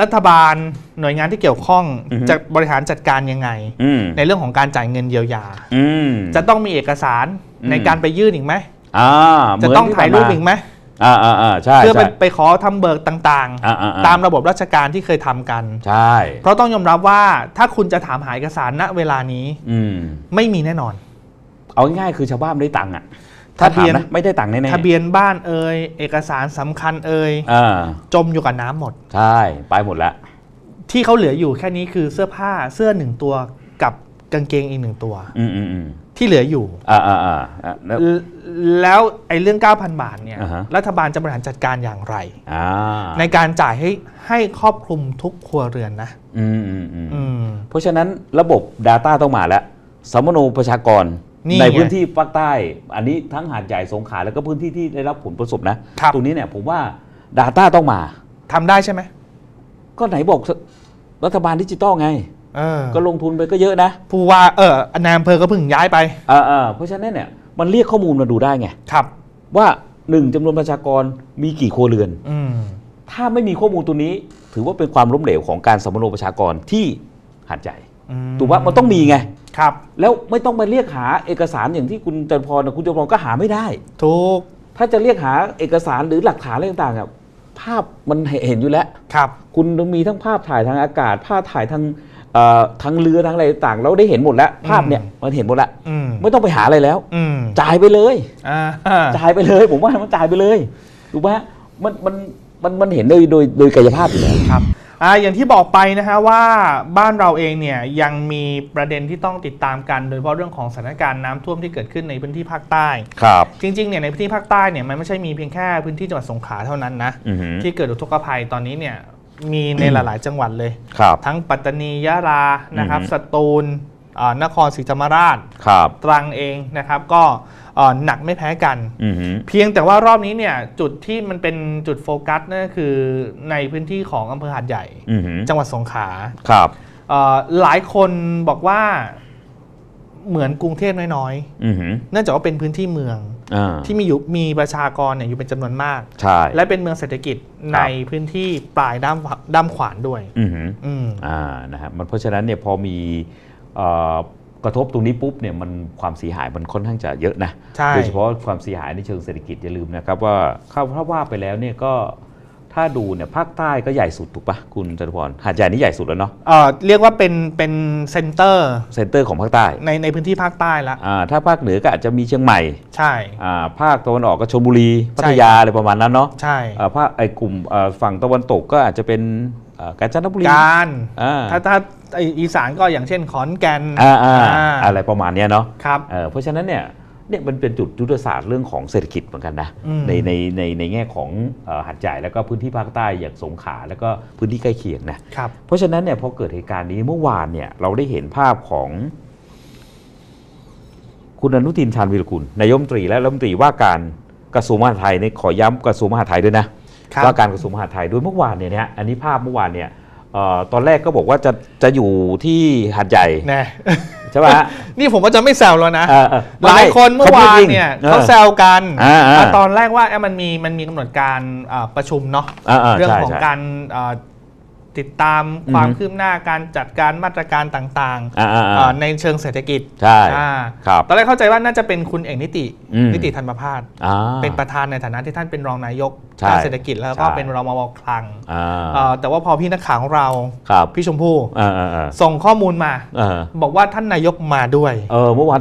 รัฐบาลหน่วยงานที่เกี่ยวข้องอือฮึ จะบริหารจัดการยังไง อืมในเรื่องของการจ่ายเงินเยียวยา อืม จะต้องมีเอกสารอืม ในการไปยื่นอีกไหมอ่าจะเหมืนต้องที่ถ่ายรูปอีกไหมอ่าอ่าอ่าใช่เพื่อไปใช่ ไปขอทำเบิกต่างอ่าอ่าอ่าๆตามระบบราชการที่เคยทำกัน ใช่ เพราะต้องยอมรับว่าถ้าคุณจะถามหาเอกสารณเวลานี้อืม ไม่มีแน่นอน เอาง่ายๆคือชาวบ้านไม่ได้ตังค์อะทะ ถ้าเบีถามยนนะไม่ได้ตังค์แน่ๆทะเบียนบ้านเอ่ยเอกสารสำคัญเอ่ยอ่าจมอยู่กับน้ำหมด ใช่ไปหมดแล้ว ที่เขาเหลืออยู่แค่นี้คือเสื้อผ้าเสื้อหนึ่งตัวกับกางเกงอีกหนึ่งตัว อืมอืมอืมที่เหลืออยู่ อ่าอ่าอ่าอ่าแล้วลแล้วไอ้เรื่อง 9,000 บาทเนี่ยอ่าฮะ รัฐบาลจะบริหารจัดการอย่างไร อ่าในการจ่ายให้ให้ครอบคลุมทุกครัวเรือนนะ อืมอืมอืมอืม เพราะฉะนั้นระบบ Data ต้องมาแล้วสมโนประชากร นี่ในไง พื้นที่ภาคใต้ อันนี้ทั้งหาดใหญ่สงขลาแล้วก็พื้นที่ที่ได้รับผลประสบนะครับ ตรงนี้เนี่ยผมว่า Data ต้องมา ทำได้ใช่ไหมก็ไหนบอกรัฐบาลดิจิตอลไง เออก็ลงทุนไปก็เยอะนะผู้ว่าเออนายอำเภอก็เพิ่งย้ายไปอ่าอ่าเพราะฉะนั้นเนี่ยมันเรียกข้อมูลมาดูได้ไง ครับ ว่าหนึ่งจำนวนประชากรมีกี่ครัวเรือน อืมถ้าไม่มีข้อมูลตัวนี้ ถือว่าเป็นความล้มเหลวของการสมโนประชากรที่หาดใหญ่อืถูกว่ามันต้องมีไง ครับแล้วไม่ต้องมาเรียกหาเอกสารอย่างที่คุณจันทร์พรนะคุณจันทร์พรก็หาไม่ได้ ถูกถ้าจะเรียกหาเอกสารหรือหลักฐานอะไรต่างๆอะภาพมันเห็นอยู่แล้ว ครับ คุณต้องมีทั้งภาพถ่ายทางอากาศ ภาพถ่ายทางเอ่อทางเรือทางอะไรต่างๆเราได้เห็นหมดแล้ว ภาพเนี่ยมันเห็นหมดแล้วอืมไม่ต้องไปหาอะไรแล้ว อืมจ่ายไปเลย อ่าจ่ายไปเลย ผมว่ามันจ่ายไปเลยถูกไหมมันมันมันมันเห็นโดยโดยโดยกายภาพอยู่แล้วครับ อ่าอย่างที่บอกไปนะฮะว่าบ้านเราเองเนี่ยยังมีประเด็นที่ต้องติดตามกัน โดยเฉพาะเรื่องของสถานการณ์น้ำท่วมที่เกิดขึ้นในพื้นที่ภาคใต้ ครับ จริงๆเนี่ยในพื้นที่ภาคใต้เนี่ยมันไม่ใช่มีเพียงแค่พื้นที่จังหวัดสงขลาเท่านั้นนะอือหือ ที่เกิดอุทกภัยตอนนี้เนี่ยมีในหลายๆ จังหวัดเลย ครับ ทั้งปัตตานียะลานะครับอือฮึสตูลอ่า นครศรีธรรมราชครับตรังเองนะครับก็เอ่อหนักไม่แพ้กันอือหือเพียงแต่ว่ารอบนี้เนี่ยจุดที่มันเป็นจุดโฟกัสนั่นก็คือในพื้นที่ของอำเภอหาดใหญ่อือหือจังหวัดสงขลาครับเอ่อหลายคนบอกว่าเหมือนกรุงเทพน้อยอือหือๆเนื่องจากว่าเป็นพื้นที่เมืองอ่าที่มีอยู่มีประชากรเนี่ยอยู่เป็นจำนวนมากใช่และเป็นเมืองเศรษฐกิจในพื้นที่ปลายด้ามด้ามขวานด้วย อือหืออืมอ่านะฮะมันเพราะฉะนั้นเนี่ยพอมีเอ่อ กระทบตรงนี้ปุ๊บเนี่ยมันความเสียหายมันค่อนข้างจะเยอะนะใช่โดยเฉพาะความเสียหายในเชิงเศรษฐกิจอย่าลืมนะครับว่าถ้าถ้าว่าไปแล้วเนี่ยก็ถ้าดูเนี่ยภาคใต้ก็ใหญ่สุดถูกปะคุณจตุพรหาดใหญ่นี่ใหญ่สุดแล้วเนาะเอ่อเรียกว่าเป็นเป็นเซ็นเตอร์เซ็นเตอร์ของภาคใต้ในในพื้นที่ภาคใต้ละอ่าถ้าภาคเหนือก็อาจจะมีเชียงใหม่ใช่อ่าภาคตะวันออกก็ชลบุรีใช่พัทยาอะไรประมาณนั้นเนาะใช่อ่าภาคไอ้กลุ่มอ่าฝั่งตะวันตกก็อาจจะเป็นอ่ากาญจนบุรีการอ่าถ้าถ้าไอ้อีสานก็อย่างเช่นขอนแก่นอ่าอ่าอ่าอะไรประมาณเนี้ยเนาะครับเอ่อเพราะฉะนั้นเนี่ยเนี่ยมันเป็นจุดยุทธศาสตร์เรื่องของเศรษฐกิจเหมือนกันนะอืมในในในในแง่ของเอ่อหัดใหญ่แล้วก็พื้นที่ภาคใต้อย่างสงขลาแล้วก็พื้นที่ใกล้เคียงนะครับเพราะฉะนั้นเนี่ยพอเกิดเหตุการณ์นี้เมื่อวานเนี่ยเราได้เห็นภาพของ คุณอนุทินชาญวีรกุลนายกรัฐมนตรีและรัฐมนตรีว่าการกระทรวงมหาดไทยในขอย้ำกระทรวงมหาดไทยด้วยนะครับว่าการกระทรวงมหาดไทยด้วยเมื่อวานเนี่ยนะฮะอันนี้ภาพเมื่อวานเนี่ยเอ่อ ตอนแรกก็บอกว่าจะจะอยู่ที่หัดใหญ่แน่ใช่ไหมฮะนี่ผมก็จะไม่แซวแล้วนะเออเออหลายคนเมื่อวานขพูดจริงเนี่ยออเขาแซวกันอ่าอ่าว่าตอนแรกว่าเอ๊ะมันมีมันมีกำหนดการอ่าประชุมเนาะอ่าๆเรื่องใช่ของใช่การอ่า ติดตามความอือฮึคืบหน้าการจัดการมาตรการต่างอ่าๆๆๆอ่าในเชิงเศรษฐกิจใช่อ่าครับตอนแรกเข้าใจว่าน่าจะเป็นคุณเอกนิติอืมนิติธันประพาสอ่าเป็นประธานในฐานะที่ท่านเป็นรองนายกใช่ด้านเศรษฐกิจแล้วก็ใช่เป็นรมวคลังอ่าเอ่อแต่ว่าพอพี่นักข่าวของเราครับพี่ชมพู่อ่าอ่าอ่าส่งข้อมูลมาอ่าบอกว่าท่านนายกมาด้วยเออเมื่อวาน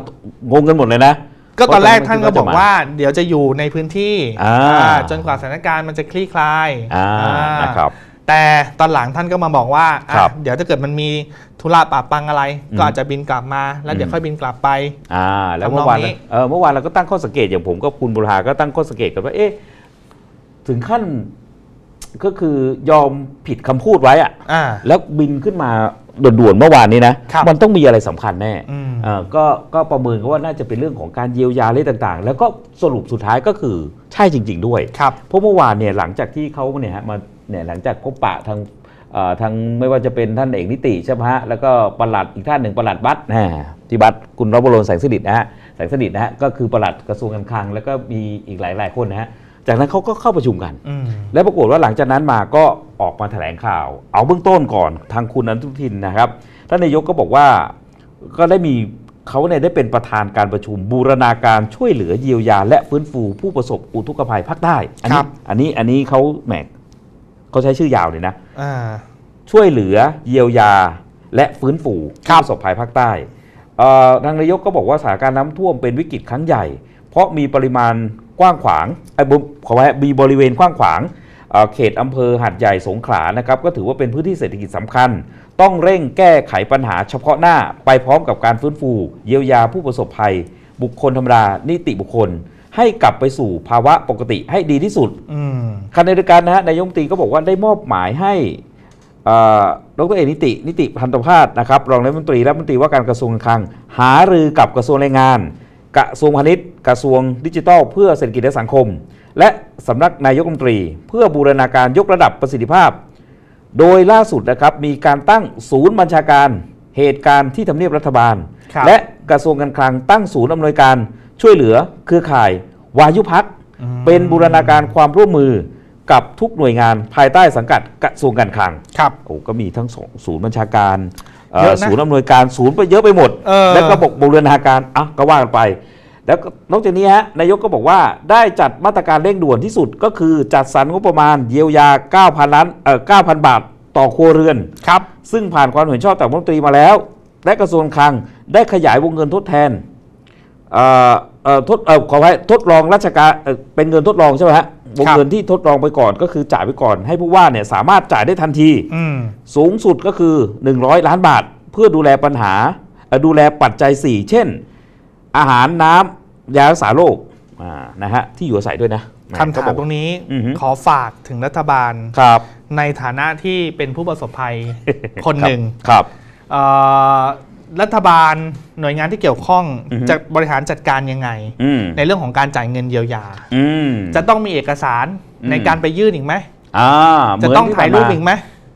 งงกันหมดเลยนะก็ตอนแรกเพราะท่านตอนแรกก็บอกคิดว่าจะมาว่าเดี๋ยวจะอยู่ในพื้นที่อ่าอ่าจนกว่าสถานการณ์มันจะคลี่คลายอ่าอ่านะครับ แต่ตอนหลังท่านก็มาบอกว่าอะครับเดี๋ยวถ้าเกิดมันมีธุระปะปังอะไร อืม ก็อาจจะบินกลับมาแล้วเดี๋ยวอืมค่อยบินกลับไป อ่าแล้วทำนองเมื่อวานนี้ เออเมื่อวานเราก็ตั้งข้อสังเกตอย่างผมก็คุณบุรหาก็ตั้งข้อสังเกตกันว่า เอ๊ะถึงขั้นก็คือยอมผิดคำพูดไว้อะอ่า แล้วบินขึ้นมาด่วนๆเมื่อวานนี้นะครับมันต้องมีอะไรสำคัญแน่อืม เอ่อก็ก็ประเมินกันว่าน่าจะเป็นเรื่องของการเยียวยาอะไรต่างๆ แล้วก็สรุปสุดท้ายก็คือใช่จริง ๆ ด้วย ครับ เพราะเมื่อวานเนี่ยหลังจากที่เขาเนี่ยฮะมา เนี่ยหลังจากพบปะทางเอ่อทางไม่ว่าจะเป็นท่านเอกนิติใช่ไหมฮะแล้วก็ปลัดอีกท่านหนึ่งปลัดบัตรนะที่บัตรคุณรบรนแสงสดิษฐ์นะฮะแสงสดิษฐ์นะฮะก็คือปลัดกระทรวงการคลัง แล้วก็มีอีกหลายๆคนนะฮะจากนั้นเขาก็เข้าประชุมกันอืมและปรากฏว่าหลังจากนั้นมาก็ออกมาแถลงข่าว เอาเบื้องต้นก่อนทางคุณอนุทินนะครับท่านนายกก็บอกว่าก็ได้มีเขาเนี่ยได้เป็นประธานการประชุมบูรณาการช่วยเหลือเยียวยา และฟื้นฟูผู้ประสบอุทกภัยภาคใต้อันครันี้บอันนี้อันนี้เขาแหม เขาใช้ชื่อยาวเลยนะอ่าช่วยเหลือเยียวยาและฟื้นฟูครัผู้บประสบภัยภาคใต้เอ่อทางนายกก็บอกว่าสถานการณ์น้ำท่วมเป็นวิกฤตครั้งใหญ่ เพราะมีปริมาณกว้างขวางไอ้ยบุขอไว้มีบริเวณกว้างขวางเอ่อเขตอำเภอหัดใหญ่สงขลานะครับก็ถือว่าเป็นพื้นที่เศรษฐกิจสำคัญ ต้องเร่งแก้ไขปัญหาเฉพาะหน้าไปพร้อมกับการฟื้นฟู เยียวยาผู้ประสบภัย บุคคลธรรมดานิติบุคคล ให้กลับไปสู่ภาวะปกติให้ดีที่สุดอืมขณะเดียวกันนะฮะนายกรัฐมนตรีก็บอกว่าได้มอบหมายให้เอ่อดรเอกนิติ นิติพันธภาสนะครับรองรัฐมนตรีรัฐมนตรีว่าการกระทรวงการคลัง หารือกับกระทรวงแรงงาน กระทรวงพาณิชย์ กระทรวงดิจิทัล เพื่อเศรษฐกิจและสังคม และสำนักนายกรัฐมนตรี เพื่อบูรณาการยกระดับประสิทธิภาพ โดยล่าสุดนะครับมีการตั้งศูนย์บัญชาการเหตุการณ์ที่ทำเนียบรัฐบาลครับและกระทรวงการคลังตั้งศูนย์อำนวยการช่วยเหลือเครือข่าย วายุพักอืมเป็นบูรณาการความร่วมมือกับทุกหน่วยงานภายใต้สังกัดกระทรวงการคลังครับโอ้ก็มีทั้งสองศูนย์บัญชาการเอ่อเยอะนะศูนย์อำนวยการศูนย์ไปเยอะไปหมดเออแล้วก็บอกบูรณาการอะก็ว่ากันไป แล้วก็นอกจากนี้ฮะนายกก็บอกว่าได้จัดมาตรการเร่งด่วนที่สุดก็คือจัดสรรงบประมาณเยียวยา 9,000 ล้านเอ่อ9,000 บาทต่อครัวเรือนครับซึ่งผ่านความเห็นชอบจากรัฐมนตรีมาแล้ว และกระทรวงคลังได้ขยายวงเงินทดแทนเอ่อเอ่อ ทดเอ่อขอไว้ทดลองราชการเอ่อเป็นเงินทดลองใช่ไหมฮะวงเงินที่ทดลองไปก่อนก็คือจ่ายไปก่อน ให้ผู้ว่าเนี่ยสามารถจ่ายได้ทันทีอืมสูงสุดก็คือ 100 ล้านบาท เพื่อดูแลปัญหาเอ่อดูแลปัจจัย 4 เช่น อาหารน้ำยารักษาโรคอ่านะฮะที่อยู่อาศัยด้วยนะแหคำถามก็บอกตรงนี้อือฮึขอฝากถึงรัฐบาลครับ ในฐานะที่เป็นผู้ประสบภัยคนหนึ่งครับเอ่อ รัฐบาลหน่วยงานที่เกี่ยวข้องอือฮึ จะบริหารจัดการยังไง อืมในเรื่องของการจ่ายเงินเยียวยา อืม จะต้องมีเอกสารอืม ในการไปยื่นอีกไหมอ่าจะเหมืนต้องที่ถ่ายรูปผ่นมอีกไหม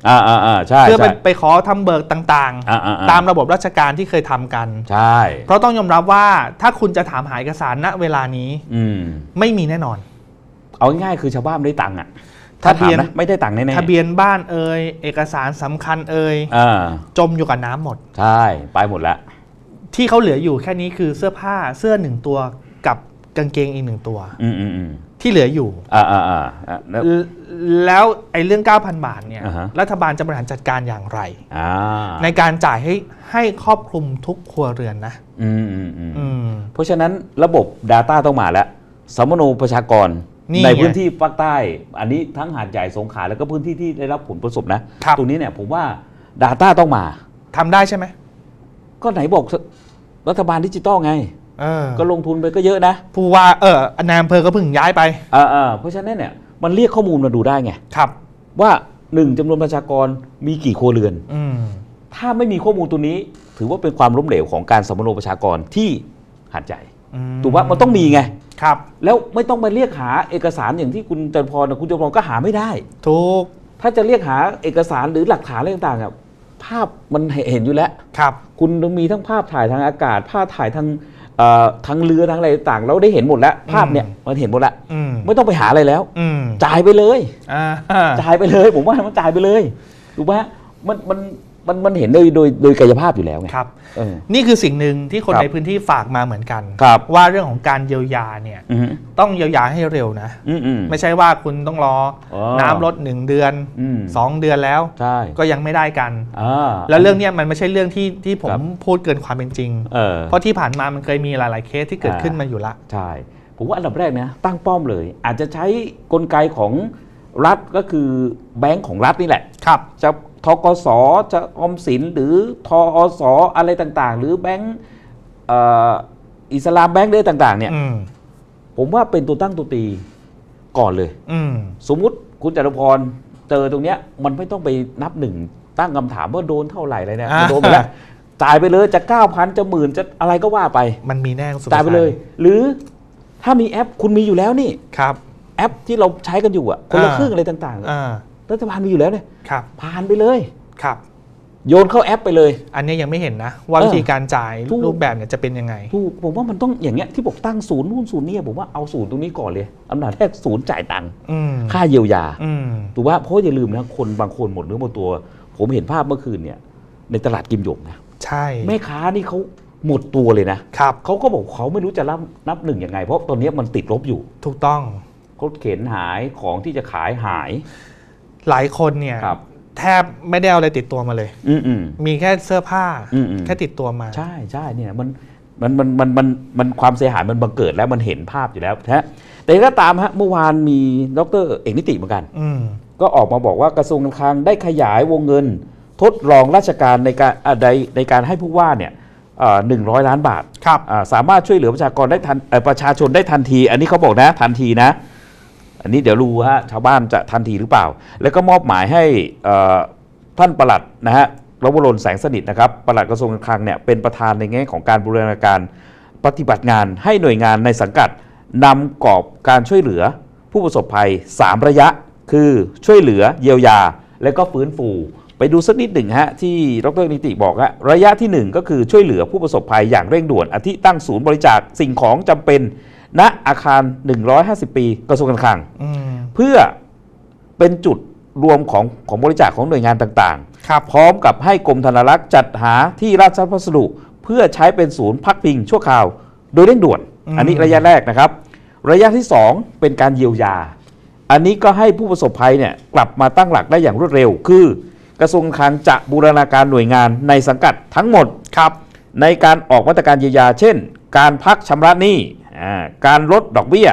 อ่าอ่าอ่าใช่เพื่อไปใช่ ไปขอทำเบิกต่างอ่าอ่าอ่าๆตามระบบราชการที่เคยทำกัน ใช่ เพราะต้องยอมรับว่าถ้าคุณจะถามหาเอกสารณเวลานี้อืม ไม่มีแน่นอน เอาง่ายๆคือชาวบ้านไม่ได้ตังค์อะถ้า ทะเบีถามยนนะไม่ได้ตังค์แน่ๆทะเบียนบ้านเอ่ยเอกสารสำคัญเอ่ยอ่าจมอยู่กับน้ำหมด ใช่ ไปหมดแล้วที่เขาเหลืออยู่แค่นี้คือเสื้อผ้าเสื้อหนึ่งตัวกับกางเกงอีกหนึ่งตัวอืมอืมอืมที่เหลืออยู่อ่าอ่าอ่าอ่าแล้วลแล้วไอ้เรื่อง 9,000 บาทเนี่ยอ่าฮะรัฐบาลจะบริหารจัดการอย่างไรอ่าในการจ่ายให้ให้ครอบคลุมทุกครัวเรือนนะอืมอืมอืมอืมเพราะฉะนั้นระบบ Data ต้องมาแล้วสมโนประชากรนี่ ในไงพื้นที่ภาคใต้ อันนี้ทั้งหาดใหญ่สงขลาแล้วก็พื้นที่ที่ได้รับผลประสบนะ ครับ ตรงนี้เนี่ยผมว่า Data ต้องมา ทำได้ใช่ไหมก็ไหนบอกรัฐบาลดิจิตอลไง เออก็ลงทุนไปก็เยอะนะผู้ว่าเออนายอำเภอก็เพิ่งย้ายไปอ่าอ่าเพราะฉะนั้นเนี่ยมันเรียกข้อมูลมาดูได้ไง ครับ ว่าหนึ่งจำนวนประชากรมีกี่ครัวเรือน อืมถ้าไม่มีข้อมูลตัวนี้ ถือว่าเป็นความล้มเหลวของการสมโนประชากรที่หาดใหญ่อื ถูกว่ามันต้องมีไงครับ แล้วไม่ต้องมาเรียกหาเอกสารอย่างที่คุณจันทร์พรนะคุณจันทร์พรก็หาไม่ได้ ถูก ถ้าจะเรียกหาเอกสารหรือหลักฐานอะไรต่างๆอะภาพมันเห็นอยู่แล้วครับ คุณต้องมีทั้งภาพถ่ายทางอากาศ ภาพถ่ายทางเอ่อทางเรือทางอะไรต่างๆเราได้เห็นหมดแล้ว ภาพเนี่ยมันเห็นหมดแล้วอืมไม่ต้องไปหาอะไรแล้วอืมจ่ายไปเลยอ่าจ่ายไปเลย ผมว่ามันจ่ายไปเลยถูกไหมมันมัน มันมันเห็นโดยโดยโดยกายภาพอยู่แล้วไง ครับ เออนี่คือสิ่งหนึ่งที่คนครับในพื้นที่ฝากมาเหมือนกัน ครับ ว่าเรื่องของการเยียวยาเนี่ยอืมต้องเยียวยาให้เร็วนะ อืมอืม ไม่ใช่ว่าคุณต้องรอออน้ำลดหนึ่งเดือนอืม สองเดือนแล้ว ใช่ก็ยังไม่ได้กัน อ่า แล้วเรื่องเนี้ยมันไม่ใช่เรื่องที่ที่ผมครับ พูดเกินความเป็นจริง เออ เพราะที่ผ่านมามันเคยมีหลาย ๆ เคสที่เกิดอ่า ขึ้นมาอยู่ละ ใช่ ผมว่าอันดับแรกนะตั้งป้อมเลย อาจจะใช้กลไกของรัฐก็คือแบงก์ของรัฐนี่แหละ ครับ จะ ทกสจะออมสินหรือทอสอะไรต่างๆ หรือแบงก์เอ่ออิสลามแบงก์อะไรต่าง ๆ เนี่ยอืมผมว่าเป็นตัวตั้งตัวตีก่อนเลยอืมสมมุติคุณจตุพรเจอตรงเนี้ย มันไม่ต้องไปนับหนึ่งตั้งคำถามว่าโดนเท่าไหร่อะไรเนี่ยอ่าโดนไปแล้วจ่ายไปเลยจะเก้าพันจะหมื่นจะอะไรก็ว่าไป มันมีแน่คุณสุภจ่ายไปเลย หรือถ้ามีแอปคุณมีอยู่แล้วนี่ครับ แอปที่เราใช้กันอยู่อะคนละอ่าครึ่งอะไรต่างๆอ่า รัฐบาลมีอยู่แล้วเนี่ยครับผ่านไปเลยครับ โยนเข้าแอปไปเลย อันเนี้ยยังไม่เห็นนะ ว่าเออวิธีการจ่ายถูกรูปแบบเนี่ยจะเป็นยังไงถูกผมว่ามันต้องอย่างเงี้ยที่บอกตั้งศูนย์นู่นศูนย์นี่ผมว่าเอาศูนย์ตรงนี้ก่อนเลยอันดับแรกศูนย์จ่ายตังค์อืมค่าเยียวยาอืมถูกว่าเพราะอย่าลืมนะคนบางคนหมดเนื้อหมดตัว ผมเห็นภาพเมื่อคืนเนี่ย ในตลาดกิมหยงนะใช่แม่ค้านี่เขาหมดตัวเลยนะครับเขาก็บอกเขาไม่รู้จะรับนับหนึ่งยังไง เพราะตอนนี้มันติดลบอยู่ ถูกต้องรถเข็นหายของที่จะขายหาย หลายคนเนี่ยครับ แทบไม่ได้เอาอะไรติดตัวมาเลย อืมอืม มีแค่เสื้อผ้าอืมอืม แค่ติดตัวมา ใช่ใช่เนี่ยมันมันมันมันมันมันความเสียหายมันบังเกิดแล้วมันเห็นภาพอยู่แล้วนะฮะแต่ก็ตามฮะเมื่อวานมีดรเอกนิติเหมือนกัน อืม ก็ออกมาบอกว่ากระทรวงการคลังได้ขยายวงเงิน ทดลองราชการในการอ่าในในการให้ผู้ว่าเนี่ยหนึ่งร้อยล้านบาทครับ อ่าสามารถช่วยเหลือประชากรได้ทันเอ่อประชาชนได้ทันที อันนี้เขาบอกนะทันทีนะ อันนี้เดี๋ยวรู้ฮะชาวบ้านจะทันทีหรือเปล่า แล้วก็มอบหมายให้ท่านประหลัดนะฮะรวรนแสงสนิทนะครับประหลัดกระทรวงการคลังเนี่ยเป็นประธานในแง่ของการบูรณาการปฏิบัติงานให้หน่วยงานในสังกัดนำกรอบการช่วยเหลือผู้ประสบภัย 3 ระยะ คือช่วยเหลือเยียวยา และก็ฟื้นฟู ไปดูสักนิดหนึ่งฮะที่ดรนิติบอกฮะระยะที่ 1 ก็คือช่วยเหลือผู้ประสบภัยอย่างเร่งด่วนอาทิตั้งศูนย์บริจาคสิ่งของจำเป็น ณอาคาร 150 ปีกระทรวงการคลังอืมเพื่อเป็นจุดรวมของของบริจาคของหน่วยงานต่างครับๆพร้อมกับให้กรมธนารักษ์จัดหาที่ราชพัสดุ เพื่อใช้เป็นศูนย์พักพิงชั่วคราว โดยเร่งด่วนอืมอันนี้ระยะแรกนะครับ ระยะที่ 2 เป็นการเยียวยา อันนี้ก็ให้ผู้ประสบภัยเนี่ยกลับมาตั้งหลักได้อย่างรวดเร็ว คือกระทรวงการคลังจะบูรณาการหน่วยงานในสังกัดทั้งหมดครับในการออกมาตรการเยียวยา เช่น การพักชำระหนี้อ่า การลดดอกเบี้ย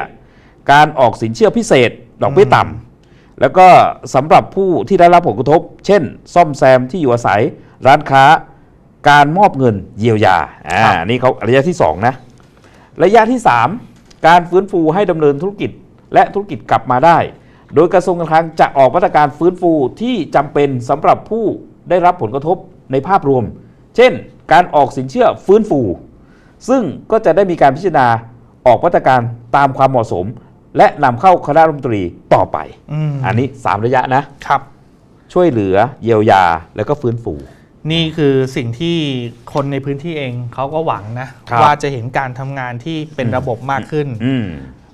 การออกสินเชื่อพิเศษ ดอกเบี้ยต่ำแล้วก็สำหรับผู้ที่ได้รับผลกระทบ เช่น ซ่อมแซมที่อยู่อาศัยร้านค้า การมอบเงินเยียวยาอ่าครับนี่เขาระยะที่ 2 นะ ระยะที่ 3 การฟื้นฟูให้ดำเนินธุรกิจและธุรกิจกลับมาได้ โดยกระทรวงการคลังจะออกมาตรการฟื้นฟูที่จำเป็นสำหรับผู้ได้รับผลกระทบในภาพรวม เช่น การออกสินเชื่อฟื้นฟู ซึ่งก็จะได้มีการพิจารณา ออกมาตรการตามความเหมาะสม และนำเข้าคณะรัฐมนตรีต่อไปอืมอันนี้ 3 ระยะนะครับ ช่วยเหลือเยียวยาแล้วก็ฟื้นฟู นี่คือสิ่งที่คนในพื้นที่เองเขาก็หวังนะครับว่าจะเห็นการทำงานที่เป็นระบบมากขึ้นอืม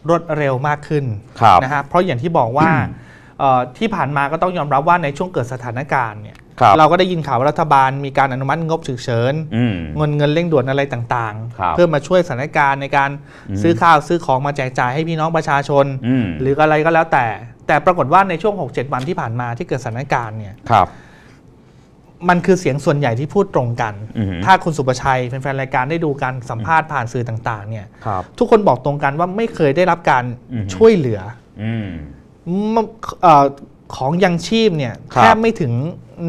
รวดเร็วมากขึ้นครับนะฮะเพราะอย่างที่บอกว่าเอ่อที่ผ่านมาก็ต้องยอมรับว่าในช่วงเกิดสถานการณ์เนี่ยครับ เราก็ได้ยินข่าวว่ารัฐบาลมีการอนุมัติงบฉุกเฉินอืมเงินเงินเร่งด่วนอะไรต่างครับๆเพื่อมาช่วยสถานการณ์ในการอืมซื้อข้าวซื้อของมาแจกจ่ายให้พี่น้องประชาชนอืมหรืออะไรก็แล้วแต่ แต่ปรากฏว่าในช่วง 6-7 วันที่ผ่านมาที่เกิดสถานการณ์เนี่ยครับมันคือเสียงส่วนใหญ่ที่พูดตรงกันอืมถ้าคุณสุประชัยแฟนๆรายการได้ดูการสัมภาษณ์ผ่านสื่อต่าง ๆ เนี่ยครับทุกคนบอกตรงกันว่าไม่เคยได้รับการอืมช่วยเหลืออืมมเอ่อของยังชีพเนี่ยครับแทบไม่ถึง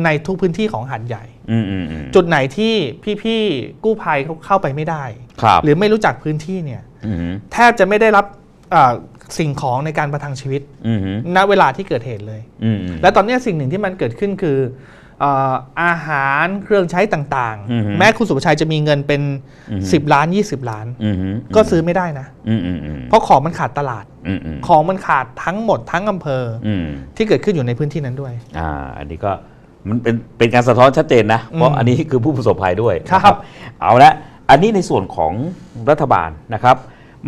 ในทุกพื้นที่ของหัดใหญ่ อืมอืมอืม จุดไหนที่พี่ๆกู้ภัยเขาเข้าไปไม่ได้ ครับ หรือไม่รู้จักพื้นที่เนี่ย อืมแทบจะไม่ได้รับเอ่อสิ่งของในการประทังชีวิตอืมณเวลาที่เกิดเหตุเลย อืม และตอนเนี้ยสิ่งหนึ่งที่มันเกิดขึ้นคือเอ่ออาหารเครื่องใช้ต่างอือฮึ ๆ แม้คุณสุภชัยจะมีเงินเป็นอือฮึ10 ล้าน 20 ล้านอืมก็ซื้อไม่ได้นะ อืมอืมอืมเพราะของมันขาดตลาด อืมอืมของมันขาดทั้งหมดทั้งอำเภอออืมที่เกิดขึ้นอยู่ในพื้นที่นั้นด้วย อ่า อันนี้ก็ มันเป็นเป็นการสะท้อนชัดเจนนะ เพราะอืมอันนี้คือผู้ประสบภัยด้วยครับนะเอาละอันนี้ในส่วนของรัฐบาลนะครับ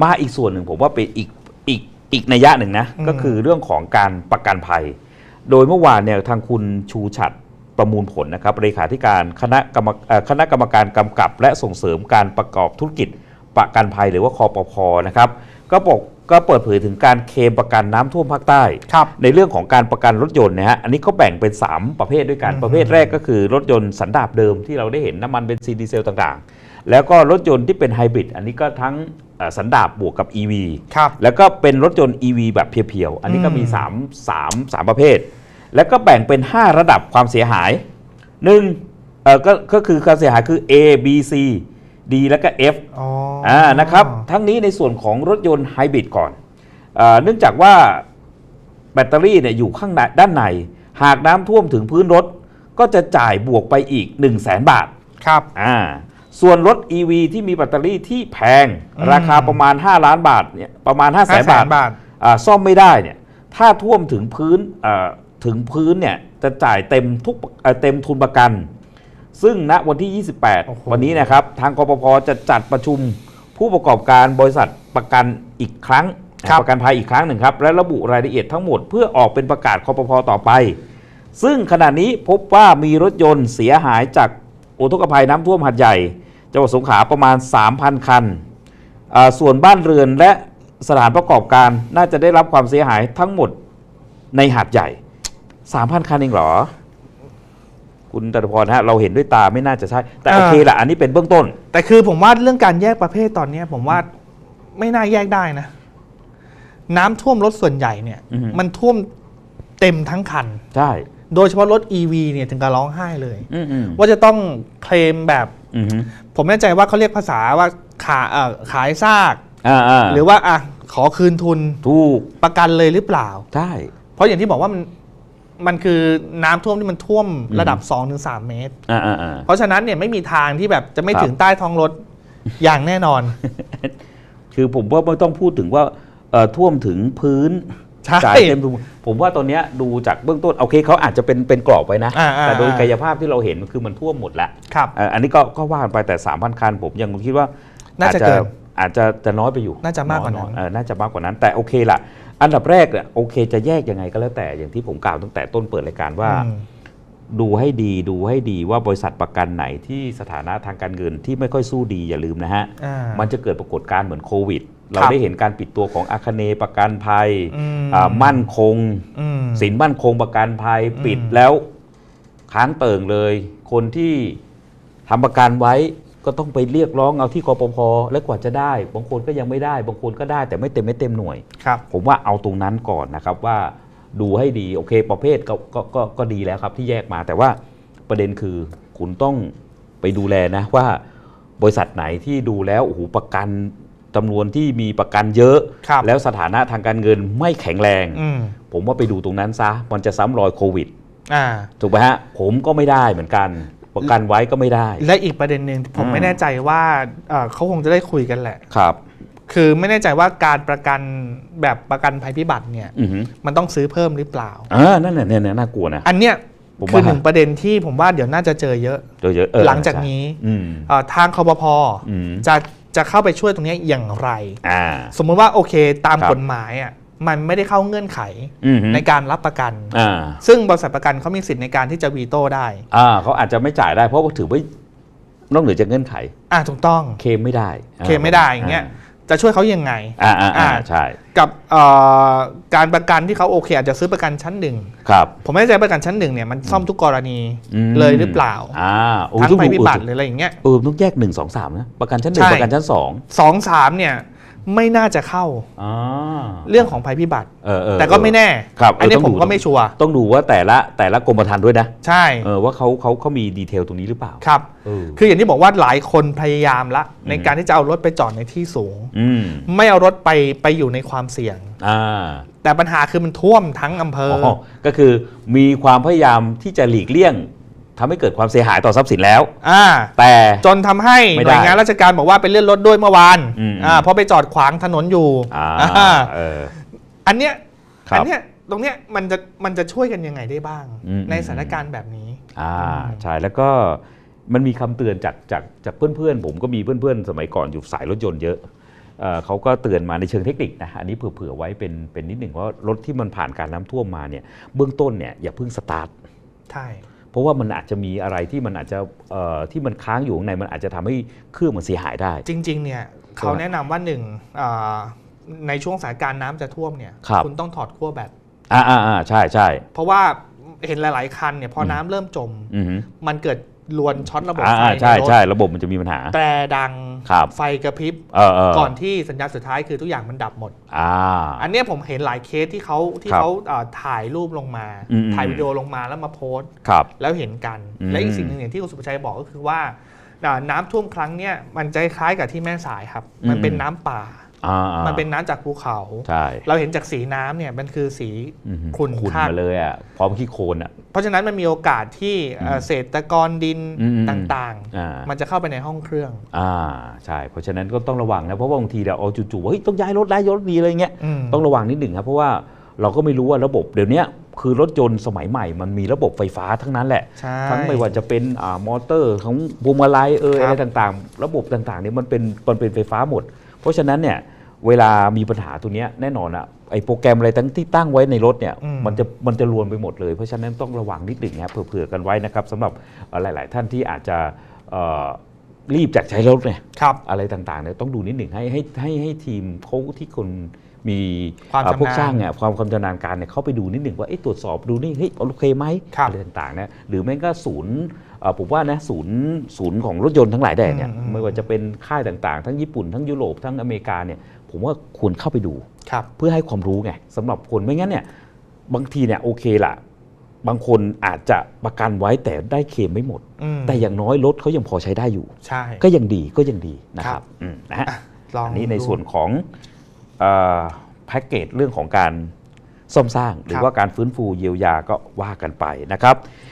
มาอีกส่วนหนึ่งผมว่าเป็นอีกอีกอีกนัยยะหนึ่งนะ ก็คือเรื่องของการประกันภัย โดยเมื่อวานเนี่ยทางคุณชูฉัดประมูลผลนะครับเลขาธิการคณะกรรมเอ่อคณะกรรมการกำกับ และส่งเสริมการประกอบธุรกิจประกันภัยหรือว่าคอปพนะครับ ก็บอก ก็เปิดเผยถึงการเคลมประกันน้ำท่วมภาคใต้ ครับ ในเรื่องของการประกันรถยนต์นะฮะ อันนี้เขาแบ่งเป็น 3 ประเภทด้วยกันอืมประเภทแรกก็คือรถยนต์สันดาปเดิมที่เราได้เห็นน้ำมันเบนซินดีเซลต่างๆ แล้วก็รถยนต์ที่เป็นไฮบริดอันนี้ก็ทั้งเอ่อสันดาปบวกกับ EV ครับ แล้วก็เป็นรถยนต์ EV แบบเพียวๆ อันนี้ก็มีอืม3 3 3 ประเภท แล้วก็แบ่งเป็น 5 ระดับความเสียหาย1เอ่อก็ก็คือความเสียหายคือ A B C D แล้วก็ F อ๋ออ่านะครับทั้งนี้ในส่วนของรถยนต์ไฮบริดก่อนเออเนื่องจากว่าแบตเตอรี่เนี่ยอยู่ข้างในด้านใน หากน้ำท่วมถึงพื้นรถ ก็จะจ่ายบวกไปอีก 1 0 0 0 0แบาทครับ อ่าส่วนรถ EV ที่มีแบตเตอรี่ที่แพง อืม ราคาประมาณ 5 ล้านบาทเนี่ยประมาณ 5 0 0 0 0 0บาท บาท อ่าซ่อมไม่ได้เนี่ยถ้าท่วมถึงพื้นเอ่อถึงพื้นเนี่ยจะจ่ายเต็มทุกเอ่อเต็มทุนประกัน ซึ่งณวันที่โอ้โห28 วันนี้นะครับ ทางกปพจะจัดประชุมผู้ประกอบการบริษัทประกันอีกครั้ง ประกันภัยอีกครั้งหนึ่งครับ และระบุรายละเอียดทั้งหมดเพื่อออกเป็นประกาศกปพต่อไป ซึ่งขณะนี้พบว่ามีรถยนต์เสียหายจากอุทกภัยน้ำท่วมหัดใหญ่จังหวัดสงขลาประมาณ 3,000 คันอ่าส่วนบ้านเรือนและสถานประกอบการน่าจะได้รับความเสียหายทั้งหมดในหัดใหญ่ 3,000 คันเองเหรอ คุณจตุพรฮะเราเห็นด้วยตาไม่น่าจะใช่ แต่โอเคละอันนี้เป็นเบื้องต้น แต่คือผมว่าเรื่องการแยกประเภทตอนเนี้ยผมว่าไม่น่าแยกได้นะ น้ำท่วมรถส่วนใหญ่เนี่ยอือฮึ มันท่วมเต็มทั้งคัน ใช่โดยเฉพาะรถ EV เนี่ยถึงกับร้องไห้เลย อืมอืมว่าจะต้องเคลมแบบ อืมผมไม่แน่ใจว่าเขาเรียกภาษาว่าขาเอ่อขายซาก อ่าอ่าหรือว่าอะขอคืนทุนถูกประกันเลยหรือเปล่า ใช่เพราะอย่างที่บอกว่ามัน มันคือน้ำท่วมที่มันท่วมอืมระดับ2-3เมตรอ่าอ่าอ่าเพราะฉะนั้นเนี่ยไม่มีทางที่แบบจะไม่ครับถึงใต้ท้องรถอย่างแน่นอน คือผมว่าไม่ต้องพูดถึงว่าเอ่อท่วมถึงพื้นใช่จ่ายเต็มทุกผมว่าตอนเนี้ยดูจากเบื้องต้นโอเคเขาอาจจะเป็นเป็นกรอบไว้นะอ่าอ่าแต่โดยอ่ากายภาพที่เราเห็นคือมันท่วมหมดแล้วครับเอ่ออันนี้ก็ก็ว่ากันไปแต่3,000คันผมยังคิดว่าน่าจะเกินอาจจะจะน้อยไปอยู่ น่าจะมากกว่านั้นอยๆเออน่าจะมากกว่านั้น แต่โอเคล่ะ อันดับแรกเนี่ยโอเคจะแยกยังไงก็แล้วแต่อย่างที่ผมกล่าวตั้งแต่ต้นเปิดรายการว่า อืม ดูให้ดีดูให้ดีว่าบริษัทประกันไหนที่สถานะทางการเงินที่ไม่ค่อยสู้ดีอย่าลืมนะฮะ อ่า มันจะเกิดปรากฏการณ์เหมือนโควิด เราครับได้เห็นการปิดตัวของอาคเนย์ประกันภัยอืม อ่ามั่นคง อืม สินมั่นคงประกันภัยอืมปิดแล้วค้างเติ่งเลย คนที่ทำประกันไว้ ก็ต้องไปเรียกร้องเอาที่กปพและกว่าจะได้ บางคนก็ยังไม่ได้ บางคนก็ได้แต่ไม่เต็มไม่เต็มหน่วย ครับ ผมว่าเอาตรงนั้นก่อนนะครับว่าดูให้ดีโอเค ประเภทก็ก็ก็ก็ดีแล้วครับที่แยกมาแต่ว่าประเด็นคือคุณต้องไปดูแลนะว่าบริษัทไหนที่ดูแล้วโอ้โหประกันจำนวนที่มีประกันเยอะ ครับ แล้วสถานะทางการเงินไม่แข็งแรง อืมผมว่าไปดูตรงนั้นซะมันจะซ้ำรอยโควิด อ่า ถูกไหมฮะผมก็ไม่ได้เหมือนกัน ประกันไว้ก็ไม่ได้ และอีกประเด็นหนึ่งผมอืมไม่แน่ใจว่าเอ่อเขาคงจะได้คุยกันแหละ ครับ คือไม่แน่ใจว่าการประกันแบบประกันภัยพิบัติเนี่ยอือหือมันต้องซื้อเพิ่มหรือเปล่า อ่านั่นแหละเนี่ยเนี่ยน่ากลัวนะ อันเนี้ยผมคือว่าหนึ่งประเด็นที่ผมว่าเดี๋ยวน่าจะเจอเยอะเยอะๆเออหลังจากใช่นี้ อืม เอ่อทางคอปพอืม จะจะเข้าไปช่วยตรงเนี้ยอย่างไร อ่า สมมติว่าโอเคตามครับ กฎหมายอะ มันไม่ได้เข้าเงื่อนไขอือหือในการรับประกันอ่าซึ่งบริษัทประกันเขามีสิทธิ์ในการที่จะวีโต้ได้อ่าเขาอาจจะไม่จ่ายได้เพราะว่าถือว่านอกเหนือจากเงื่อนไข อ่าถูกต้อง เคลมไม่ได้อ่าเคลมไม่ได้อย่างเงี้ย จะช่วยเขายังไง อ่าอ่าอ่าอ่าใช่ กับเอ่อการประกันที่เขาโอเค อาจจะซื้อประกันชั้นหนึ่งครับ ผมไม่แน่ใจประกันชั้นหนึ่งเนี่ยมันซ่อมทุกกรณีอืมเลยหรือเปล่า อ่าโอ้ทั้งต้องภัยดูพิบัติเออหรืออะไรอย่างเงี้ย เออต้องแยกหนึ่งสองสามนะ ประกันชั้นหนึ่งใช่ประกันชั้นสองสองสามเนี่ย ไม่น่าจะเข้า อ่า เรื่องของภัยพิบัติ เออเออแต่ก็ไม่แน่ ครับอันนี้เออต้ผองมดู ก็ไม่ชัวร์ต้องดูว่าแต่ละแต่ละกรมธรรม์ด้วยนะใช่เออว่าเขาเขาเขามีดีเทลตรงนี้หรือเปล่าครับ เออ คืออย่างที่บอกว่าหลายคนพยายามละอืมในการที่จะเอารถไปจอดในที่สูง อืมไม่เอารถไปไปอยู่ในความเสี่ยง อ่าแต่ปัญหาคือมันท่วมทั้งอำเภออ๋อก็คือมีความพยายามที่จะหลีกเลี่ยง ทำให้เกิดความเสียหายต่อทรัพย์สินแล้ว อ่า แต่ จนทำให้ไม่หได้น่วยงานราชการบอกว่าไปเลื่อนรถด้วยเมื่อวานอืมอ่าเพราะไปจอดขวางถนนอยู่อ่าอ่าเออ อันเนี้ยครับอัเนี้ยตรงเนี้ยมันจะมันจะช่วยกันยังไงได้บ้าง อืม ในสถานการณ์แบบนี้ อ่าใช่แล้วก็มันมีคำเตือนจากจากจากเพื่อนๆ ผมก็มีเพื่อนๆ สมัยก่อนอยู่สายรถยนต์เยอะเอ่อเขาก็เตือนมาในเชิงเทคนิคนะอันนี้เผื่อๆไว้เป็นเป็นนิดหนึ่งว่ารถที่มันผ่านการน้ำท่วมมาเนี่ยเบื้องต้นเนี่ยอย่าเพิ่งสตาร์ท ใช่ เพราะว่ามันอาจจะมีอะไรที่มันอาจจะเอ่อที่มันค้างอยู่ข้างในมันอาจจะทำให้เครื่องมันเสียหายได้ จริง ๆ เนี่ยเขาแนะนำว่าหนึ่งอ่าในช่วงสถานการณ์น้ำจะท่วมเนี่ยครับณต้องถอดขั้วแบตอ่าอ่าอ่าใช่ใช่เพราะว่าเห็นหลาย ๆ คันเนี่ยพอน้ำเริ่มจมอือฮึมันเกิด ลวนช็อตระบบอ่าไฟอ่าในใช่รถใช่ระบบมันจะมีปัญหา แต่ดังครับ ไฟกระพริบ เออเออก่อนที่สัญญาณสุดท้ายคือทุกอย่างมันดับหมด อ่า อันเนี้ยผมเห็นหลายเคสที่เขาที่ครับเขาเอ่อถ่ายรูปลงมา อืม ถ่ายวิดีโอลงมาแล้วมาโพสต์ ครับ แล้วเห็นกัน อืม และอีกสิ่งหนึ่งอย่างที่คุณสุภชัยบอกก็คือว่าอ่าน้ำท่วมครั้งเนี้ยมันจะคล้ายกับที่แม่สายครับ มันเป็นน้ำป่าอ่าอ่า มันเป็นน้ำจากภูเขา ใช่ เราเห็นจากสีน้ำเนี่ยมันคือสีอือฮึขุ่นขุ่นคาดมาเลยอะพร้อมขี้โคลนอะเพราะฉะนั้นมันมีโอกาสที่เอ่อเศษตะกอนดินอืมต่างอ่าๆมันจะเข้าไปในห้องเครื่อง อ่าใช่ เพราะฉะนั้นก็ต้องระวังนะเพราะว่าบางทีเราเอาจู่ๆว่าเฮ้ยต้องย้ายรถย้ายรถดีอะไรเงี้ยอืมต้องระวังนิดหนึ่งครับเพราะว่าเราก็ไม่รู้ว่าระบบเดี๋ยวเนี้ยคือรถยนต์สมัยใหม่มันมีระบบไฟฟ้าทั้งนั้นแหละใช่ทั้งไม่ว่าจะเป็นอ่ามอเตอร์ของพวงมาลัยเออครับอะไรต่างๆ ระบบต่างๆเนี่ยมันเป็นมันเป็นไฟฟ้าหมด เพราะฉะนั้นเนี่ยเวลามีปัญหาตัวเนี้ยแน่นอนอะไอโปรแกรมอะไรทั้งที่ตั้งไว้ในรถเนี่ยอืมมันจะมันจะรวนไปหมดเลย เพราะฉะนั้นต้องระวังนิดหนึ่งนะครับเผื่อๆกันไว้นะครับสำหรับเอ่อหลาย ๆ ท่านที่อาจจะเอ่อรีบจากใช้รถเนี่ยครับอะไรต่างๆเนี่ยต้องดูนิดหนึ่งให้ให้ให้ให้ทีมเขาที่คนมีความเอ่อชำนาญพวกช่างเนี่ยความความชำนาญการเนี่ยเข้าไปดูนิดหนึ่งว่าเอ๊ะตรวจสอบดูนี่เฮ้ยโอเคไหมครับอะไรต่างๆนะหรือแม่งก็ศูนย์เอ่อ ผมว่านะศูนย์ศูนย์ของรถยนต์ทั้งหลายแดดเนี่ยอืมอืมไม่ว่าจะเป็นค่ายต่างๆ ทั้งญี่ปุ่นทั้งยุโรปทั้งอเมริกาเนี่ยผมว่าควรเข้าไปดูครับเพื่อให้ความรู้ไงสำหรับคนไม่งั้นเนี่ยบางทีเนี่ยโอเคละบางคนอาจจะประกันไว้แต่ได้เคลมไม่หมดอืมแต่อย่างน้อยรถเขายังพอใช้ได้อยู่ใช่ก็ยังดีก็ยังดีนะคครัรับบอืมนะฮะอะลองอันนี้ในดูส่วนของแพ็กเกจเรื่องของการซ่อมสร้าง หรืคอรับว่าการฟื้นฟูเยียวยาก็ว่ากันไปนะครับ